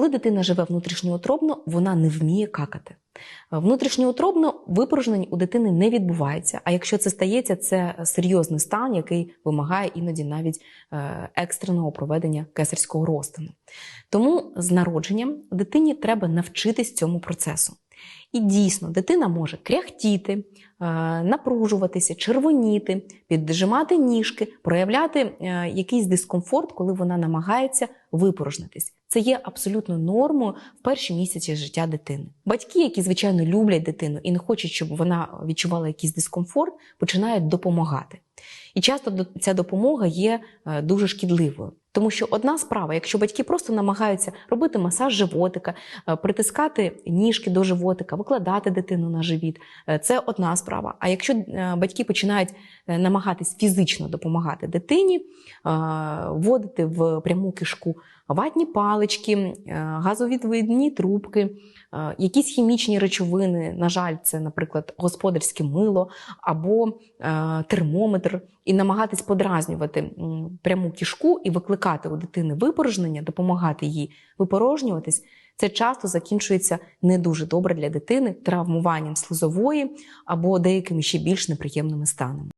Коли дитина живе внутрішньоутробно, вона не вміє какати. Е, Внутрішньоутробно випорожнень у дитини не відбувається. А якщо це стається, це серйозний стан, який вимагає іноді навіть е, екстреного проведення кесарського розтину. Тому з народженням дитині треба навчитись цьому процесу. І дійсно, дитина може кряхтіти, е, напружуватися, червоніти, піджимати ніжки, проявляти е, якийсь дискомфорт, коли вона намагається випорожнитись. Це є абсолютно нормою в перші місяці життя дитини. Батьки, які звичайно люблять дитину і не хочуть, щоб вона відчувала якийсь дискомфорт, починають допомагати. І часто ця допомога є е, дуже шкідливою. Тому що одна справа, якщо батьки просто намагаються робити масаж животика, е, притискати ніжки до животика, викладати дитину на живіт, е, це одна справа. А якщо е, батьки починають намагатись фізично допомагати дитині, вводити в пряму кишку ватні палички, газовідвідні трубки, якісь хімічні речовини, на жаль, це, наприклад, господарське мило або термометр, і намагатись подразнювати пряму кишку і викликати у дитини випорожнення, допомагати їй випорожнюватись. Це часто закінчується не дуже добре для дитини травмуванням слизової або деякими ще більш неприємними станами.